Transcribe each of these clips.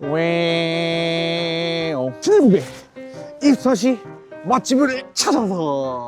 왜? 진일국의 입사시 맛집을 찾아서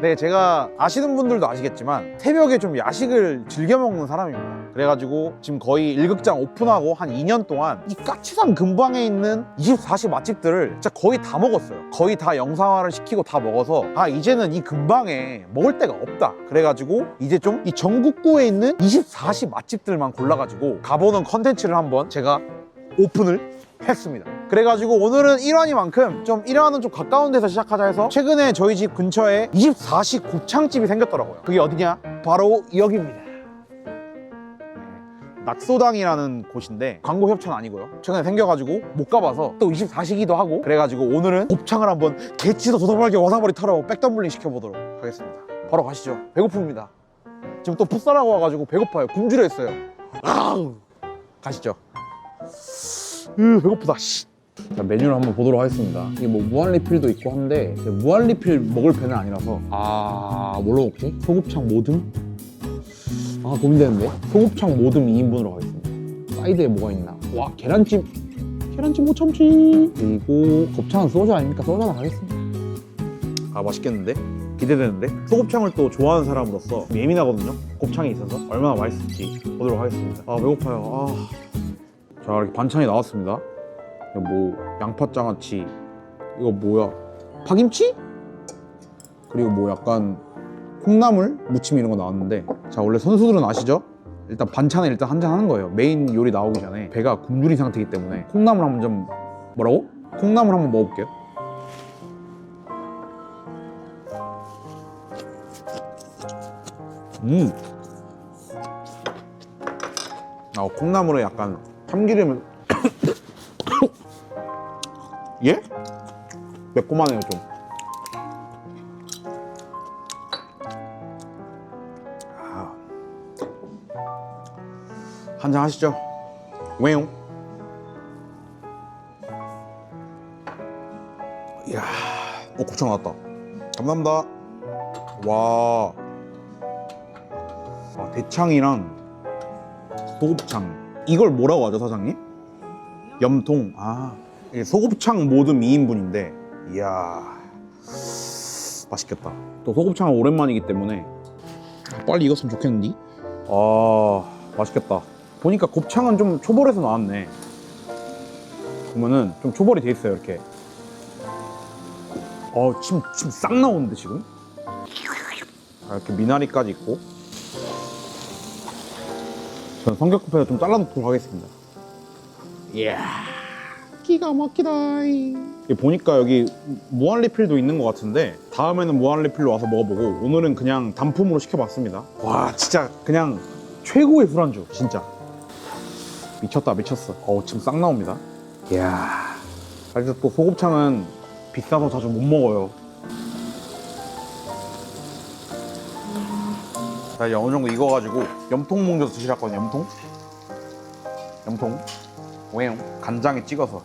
네 제가 아시는 분들도 아시겠지만 새벽에 좀 야식을 즐겨 먹는 사람입니다. 그래가지고 지금 거의 일극장 오픈하고 한 2년 동안 이 까치산 근방에 있는 24시 맛집들을 진짜 거의 다 먹었어요. 거의 다 영상화를 시키고 다 먹어서 아 이제는 이 근방에 먹을 데가 없다. 그래가지고 이제 좀 이 전국구에 있는 24시 맛집들만 골라가지고 가보는 컨텐츠를 한번 제가 오픈을 했습니다. 그래가지고 오늘은 1화니만큼 좀 1화는 좀 가까운 데서 시작하자 해서 최근에 저희 집 근처에 24시 곱창집이 생겼더라고요. 그게 어디냐? 바로 여기입니다. 네, 낙소당이라는 곳인데 광고 협찬 아니고요. 최근에 생겨가지고 못 가봐서 또 24시기도 하고 그래가지고 오늘은 곱창을 한번 개치도 도도말게 와사버리 털어 백덤블링 시켜보도록 하겠습니다. 바로 가시죠. 배고픕니다. 지금 또 풋살하고 와가지고 배고파요. 굶주려 있어요. 아우. 가시죠. 으, 배고프다. 씨. 자, 메뉴를 한번 보도록 하겠습니다. 이게 뭐 무한 리필도 있고 한데 무한 리필 먹을 배는 아니라서 아 뭘로 먹지? 소곱창 모듬? 아 고민되는데 소곱창 모듬 2인분으로 가겠습니다. 사이드에 뭐가 있나? 와 계란찜 계란찜 못 참지. 그리고 곱창은 소주 아닙니까? 소주 하나 가겠습니다. 아 맛있겠는데? 기대되는데? 소곱창을 또 좋아하는 사람으로서 예민하거든요. 곱창이 있어서 얼마나 맛있을지 보도록 하겠습니다. 아 배고파요. 아. 자 이렇게 반찬이 나왔습니다. 뭐 양파장아찌 이거 뭐야 파김치? 그리고 뭐 약간 콩나물 무침 이런 거 나왔는데 자 원래 선수들은 아시죠? 일단 반찬을 일단 한 잔 하는 거예요. 메인 요리 나오기 전에 배가 굶주린 상태이기 때문에 콩나물 한번 좀 뭐라고? 콩나물 한번 먹어볼게요. 음. 아 콩나물에 약간 참기름을 예? 매콤하네요 좀. 아. 한잔 하시죠. 왜요? 이야, 어 곱창 나왔다. 감사합니다. 와, 와 대창이랑 소곱창. 이걸 뭐라고 하죠 사장님? 염통. 아, 이게 소곱창 모듬 2인분인데, 이야, 맛있겠다. 또 소곱창은 오랜만이기 때문에 빨리 익었으면 좋겠는데? 아, 맛있겠다. 보니까 곱창은 좀 초벌해서 나왔네. 보면은 좀 초벌이 돼 있어요, 이렇게. 어, 침, 침 싹 나오는데, 지금? 아, 이렇게 미나리까지 있고. 전 성격 급해서 좀 잘라놓도록 하겠습니다. 이야, 기가 막히다. 이 보니까 여기 무한 리필도 있는 것 같은데 다음에는 무한 리필로 와서 먹어보고 오늘은 그냥 단품으로 시켜봤습니다. 와, 진짜 그냥 최고의 술안주, 진짜. 미쳤다, 미쳤어. 어우, 지금 싹 나옵니다. 이야. 사실 또 소곱창은 비싸서 자주 못 먹어요. 자, 어느 정도 익어가지고 염통 몽줘서 드시라고 하거든요, 염통. 염통. 왜요? 간장에 찍어서.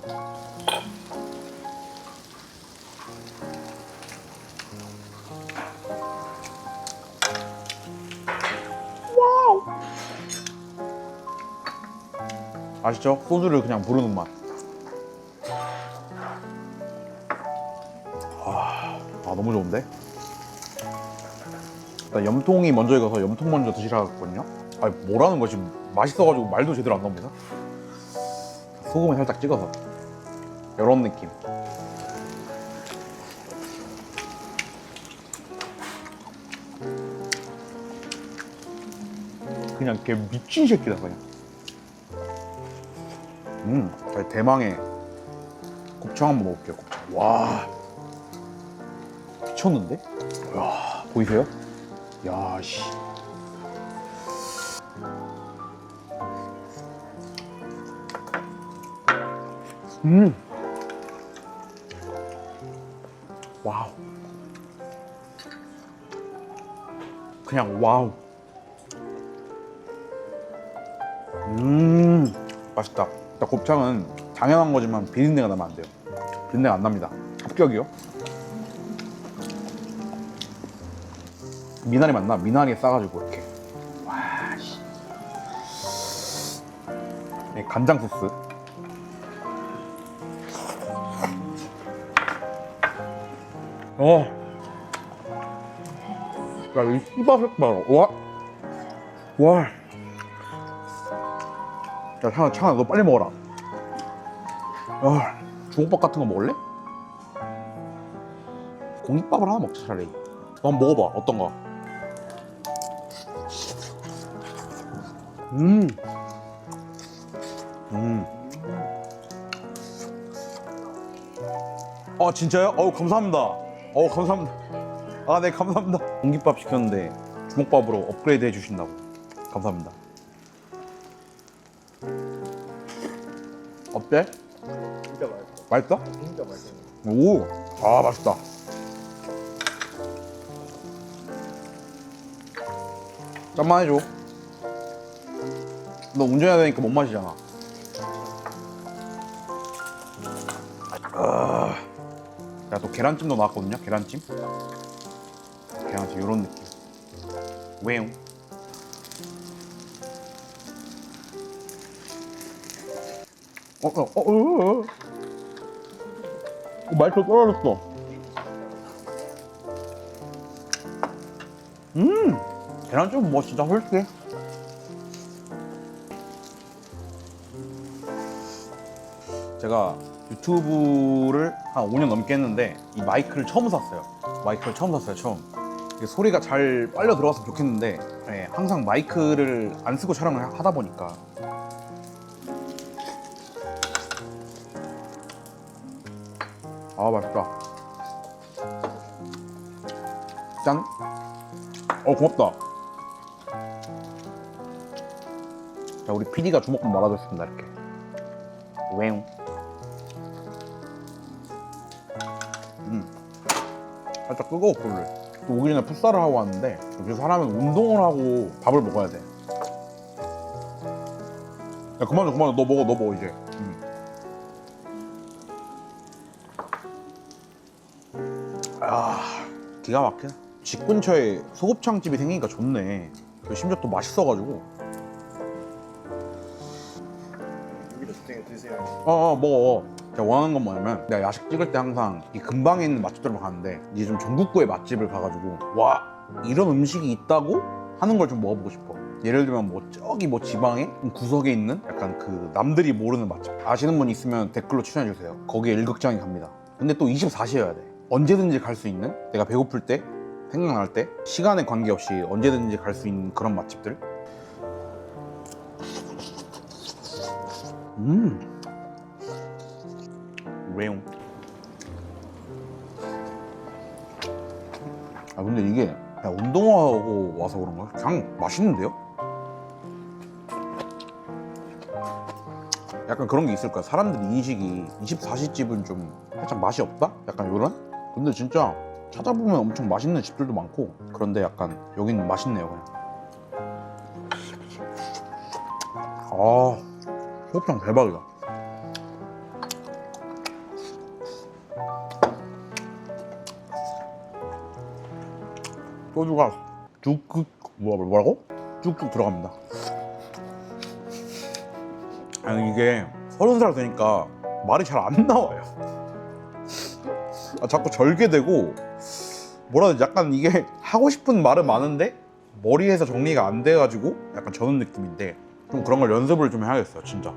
아시죠? 소주를 그냥 부르는 맛. 아, 아, 너무 좋은데? 일단 염통이 먼저 익어서 염통 먼저 드시라고 했거든요. 아니, 뭐라는 거지? 맛있어가지고 말도 제대로 안 나옵니다. 소금을 살짝 찍어서. 이런 느낌. 그냥 걔 미친 새끼다, 그냥. 음, 자, 대망의 곱창 한번 먹을게요. 곱창. 와, 미쳤는데? 와, 보이세요? 야, 씨. 음. 와우. 그냥 와우. 음. 맛있다. 곱창은 당연한 거지만 비린내가 나면 안 돼요. 비린내가 안 납니다. 합격이요. 미나리 맞나? 미나리에 싸가지고 이렇게. 와, 씨. 네, 간장 소스. 어. 야, 이 씨바색 봐라. 와. 와. 야, 창아, 창아, 너 빨리 먹어라. 아, 주먹밥 같은 거 먹을래? 공깃밥을 하나 먹자, 차라리. 너 한번 먹어봐, 어떤 거. 음. 음. 아 진짜요? 어우 감사합니다. 어우 감사합니다. 아 네 감사합니다. 공깃밥 시켰는데 주먹밥으로 업그레이드 해주신다고. 감사합니다. 어때? 진짜 맛있어. 맛있어? 진짜 맛있어. 오, 아 맛있다. 짠만 해줘. 너 운전해야 되니까 못 마시잖아. 아, 야, 또 계란찜도 나왔거든요. 계란찜. 계란찜 이런 느낌. 왜요? 어, 어, 어, 어, 어. 어, 마이크 떨어졌어. 음, 계란찜 뭐 진짜 훌륭해. 제가 유튜브를 한 5년 넘게 했는데 이 마이크를 처음 샀어요. 마이크를 처음 샀어요, 처음. 소리가 잘 빨려 들어갔으면 좋겠는데 예, 항상 마이크를 안 쓰고 촬영을 하다 보니까 아 맛있다. 짠. 어 고맙다. 자 우리 PD가 주먹밥 말아줬습니다 이렇게. 웽. 음. 살짝 뜨거워 불을. 또 오기 전에 풋살을 하고 왔는데 역시 사람은 운동을 하고 밥을 먹어야 돼. 야 그만 좀 그만 너 먹어 너 먹어 이제. 음. 아 기가 막혀. 집 근처에 소곱창 집이 생기니까 좋네. 그 심지어 또 맛있어가지고. 여기도 주택에 드세요. 어, 어 먹어. 제가 원하는 건 뭐냐면 내가 야식 찍을 때 항상 이 근방에 있는 맛집들을 가는데 이제 좀 전국구의 맛집을 가가지고 와 이런 음식이 있다고 하는 걸 좀 먹어보고 싶어. 예를 들면 뭐 저기 뭐 지방에 좀 구석에 있는 약간 그 남들이 모르는 맛집 아시는 분 있으면 댓글로 추천해 주세요. 거기에 일극장이 갑니다. 근데 또 24시여야 돼. 언제든지 갈 수 있는 내가 배고플 때 생각날 때 시간에 관계없이 언제든지 갈 수 있는 그런 맛집들. 음. 레옹. 아 근데 이게 운동하고 와서 그런가? 그냥 맛있는데요? 약간 그런 게 있을 거야. 사람들 인식이 24시 집은 좀 살짝 맛이 없다? 약간 이런? 근데 진짜 찾아보면 엄청 맛있는 집들도 많고 그런데 약간 여기는 맛있네요 그냥. 아, 소곱창 대박이다. 소주가 쭉쭉 뭐 뭐라고? 쭉쭉 들어갑니다. 아니 이게 서른 살 되니까 말이 잘 안 나와요. 아, 자꾸 절개되고 뭐라 해야 되지? 약간 이게 하고 싶은 말은 많은데 머리에서 정리가 안 돼가지고 약간 저는 느낌인데 좀 그런 걸 연습을 좀 해야겠어요, 진짜.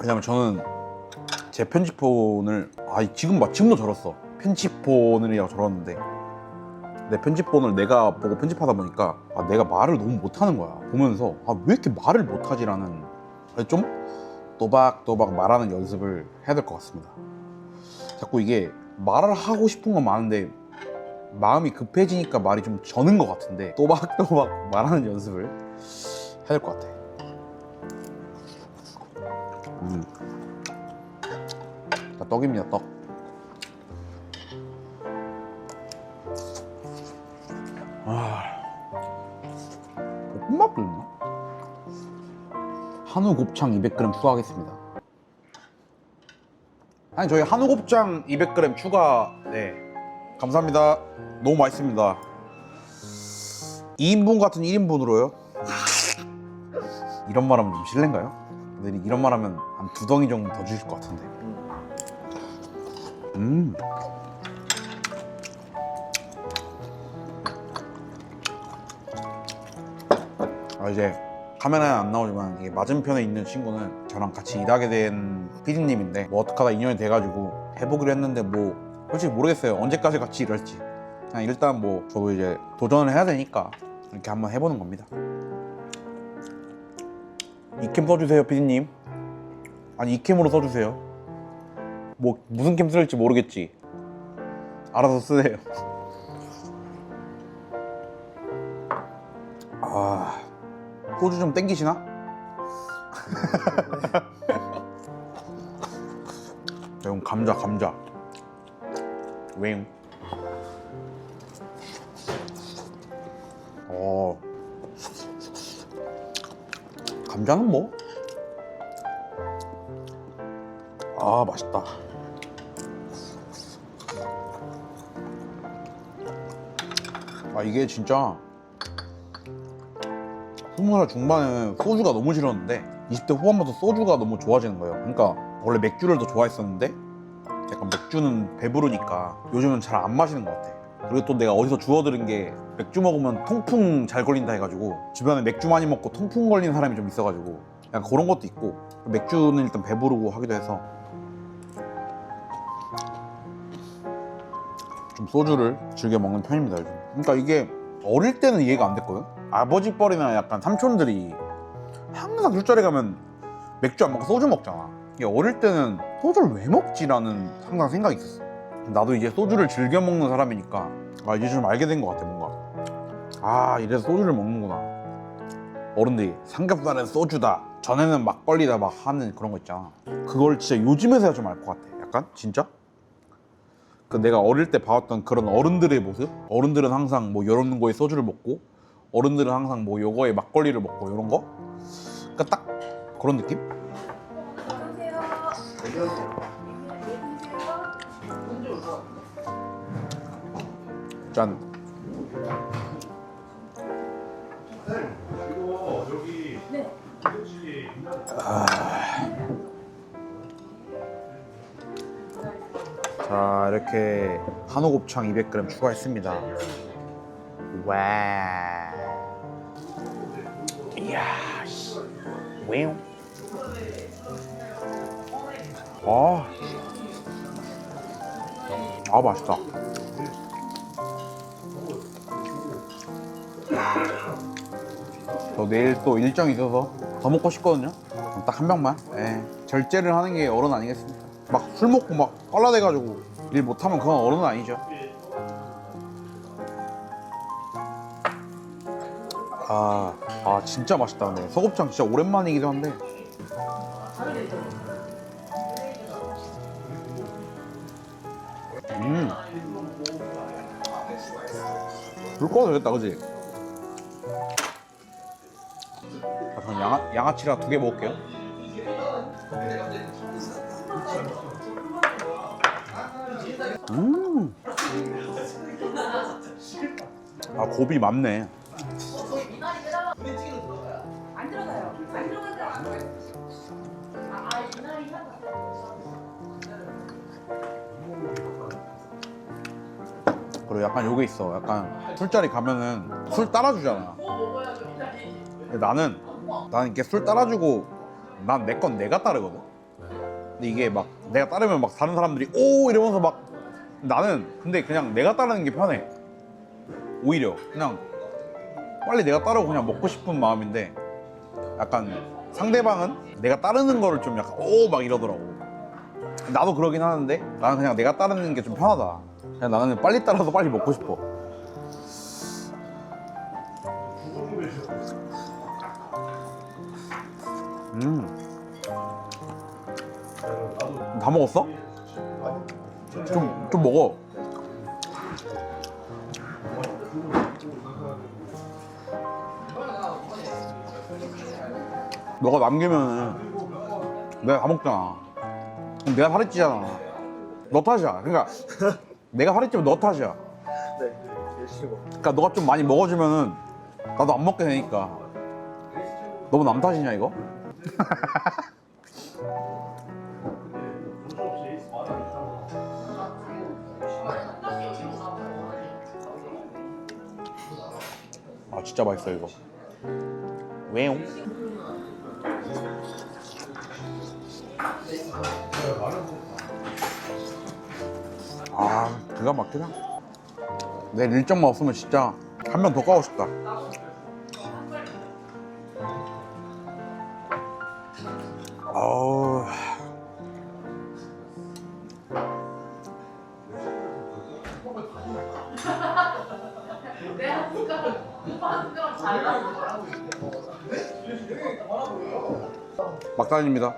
왜냐면 저는 제 편집본을 아 지금 막 지금도 저렀어. 편집본을이라고 저렀는데. 내 편집본을 내가 보고 편집하다 보니까 아 내가 말을 너무 못하는 거야. 보면서 아 왜 이렇게 말을 못하지라는 좀 또박또박 말하는 연습을 해야 될 것 같습니다. 자꾸 이게 말을 하고 싶은 건 많은데 마음이 급해지니까 말이 좀 저는 것 같은데 또박또박 말하는 연습을 해야 될 것 같아. 음. 자, 떡입니다, 떡. 아, 볶음밥도 있나? 한우 곱창 200g 추가하겠습니다. 아니, 저희 한우 곱창 200g 추가, 네. 감사합니다. 너무 맛있습니다. 2인분 같은 1인분으로요? 이런 말 하면 좀 실례인가요? 근데 이런 말 하면 한 두 덩이 정도 더 주실 것 같은데 음. 아, 이제 카메라에 안 나오지만 이게 맞은편에 있는 친구는 저랑 같이 일하게 된 PD님인데 뭐 어떡하다 인연이 돼가지고 해보기로 했는데 뭐 솔직히 모르겠어요. 언제까지 같이 일할지. 그냥 일단 뭐 저도 이제 도전을 해야 되니까 이렇게 한번 해보는 겁니다. 이캠 써주세요 PD님. 아니 이캠으로 써주세요 뭐 무슨 캠 쓸지 모르겠지. 알아서 쓰세요. 아 소주 좀 땡기시나? 이건 감자 감자. 웽 어. 감자는 뭐? 아 맛있다 이게 진짜 스무 살 중반에는 소주가 너무 싫었는데 20대 후반부터 소주가 너무 좋아지는 거예요. 그러니까 원래 맥주를 더 좋아했었는데 약간 맥주는 배부르니까 요즘은 잘 안 마시는 것 같아. 그리고 또 내가 어디서 주워 들은 게 맥주 먹으면 통풍 잘 걸린다 해가지고 주변에 맥주 많이 먹고 통풍 걸리는 사람이 좀 있어가지고 약간 그런 것도 있고 맥주는 일단 배부르고 하기도 해서 좀 소주를 즐겨 먹는 편입니다 요즘. 그러니까 이게 어릴 때는 이해가 안 됐거든. 아버지 뻘이나 약간 삼촌들이 항상 술자리 가면 맥주 안 먹고 소주 먹잖아. 이게 어릴 때는 소주를 왜 먹지라는 항상 생각이 있었어. 나도 이제 소주를 즐겨 먹는 사람이니까 아 이제 좀 알게 된 것 같아 뭔가. 아 이래서 소주를 먹는구나. 어른들이 삼겹살은 소주다. 전에는 막걸리다 막 하는 그런 거 있잖아. 그걸 진짜 요즘에서야 좀 알 것 같아. 약간 진짜? 그 내가 어릴 때 봐왔던 그런 어른들의 모습? 어른들은 항상 뭐 이런 거에 소주를 먹고 어른들은 항상 뭐 요거에 막걸리를 먹고 이런 거? 그러니까 딱 그런 느낌? 짠. 자 이렇게 한우 곱창 200g 추가했습니다. 와. 이야. 씨. 왜요? 아. 아 맛있다. 저 내일 또 일정이 있어서 더 먹고 싶거든요. 딱 한 병만. 예. 절제를 하는 게 어른 아니겠습니까? 막 술 먹고 막 껄라대가지고 일 못하면 그건 어른은 아니죠. 아, 아 진짜 맛있다 근데 소곱창 진짜 오랜만이기도 한데 음. 불 꺼도 되겠다 그지? 아, 저는 양아, 양아치랑 두개 먹을게요 음. 아 고비 많네 안 들어가요. 안 들어가요. 아, 이날이 하다. 그리고 약간 요게 있어. 약간 술자리 가면은 술 따라주잖아. 근데 나는 나는 이렇게 술 따라주고 난 내 건 내가 따르거든. 근데 이게 막 내가 따르면 막 다른 사람들이 오 이러면서 막 나는 근데 그냥 내가 따르는 게 편해. 오히려 그냥 빨리 내가 따르고 그냥 먹고 싶은 마음인데 약간 상대방은 내가 따르는 거를 좀 약간 오 막 이러더라고. 나도 그러긴 하는데 나는 그냥 내가 따르는 게 좀 편하다. 그냥 나는 빨리 따라서 빨리 먹고 싶어. 음. 다 먹었어? 좀, 좀 먹어. 너가 남기면은 내가 다 먹잖아. 그럼 내가 살이 찌잖아. 너 탓이야. 그러니까 내가 살이 찌면 너 탓이야. 네, 열심히 먹. 그러니까 너가 좀 많이 먹어주면은 나도 안 먹게 되니까 너무 남 탓이냐 이거? 진짜 맛있어 이거. 왜요? 아 기가 막히다 내일 일정만 없으면 진짜 한 명 더 까고 싶다 막단입니다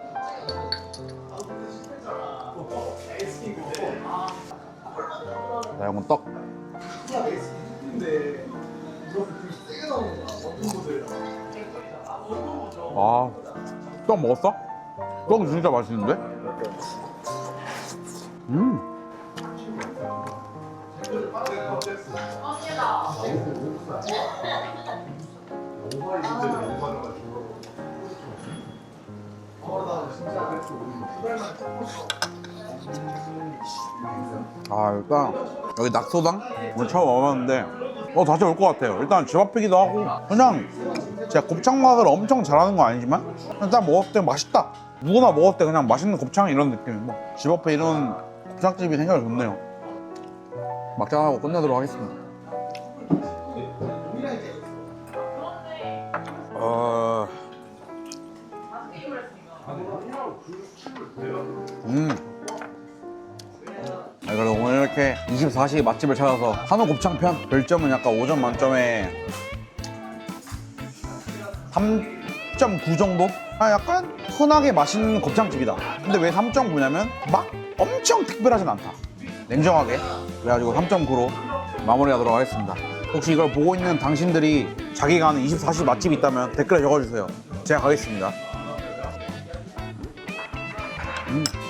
자 이건 떡 아, 떡 먹었어? 떡 진짜 맛있는데? 음, 언니다. 아 일단 여기 낙소당? 오늘 처음 와봤는데 어 다시 올 것 같아요. 일단 집 앞이기도 하고 그냥 제가 곱창 맛을 엄청 잘하는 건 아니지만 딱 먹었을 때 맛있다. 누구나 먹었을 때 그냥 맛있는 곱창 이런 느낌이고 집 앞에 이런 곱창집이 생겨서 좋네요. 막장하고 끝내도록 하겠습니다 음. 아, 그래도 오늘 이렇게 24시 맛집을 찾아서 한우 곱창 편? 별점은 약간 5점 만점에 3.9 정도? 아 약간 흔하게 맛있는 곱창집이다. 근데 왜 3.9냐면 막 엄청 특별하진 않다. 냉정하게. 그래가지고 3.9로 마무리하도록 하겠습니다. 혹시 이걸 보고 있는 당신들이 자기가 아는 24시 맛집 있다면 댓글에 적어주세요. 제가 가겠습니다. 음.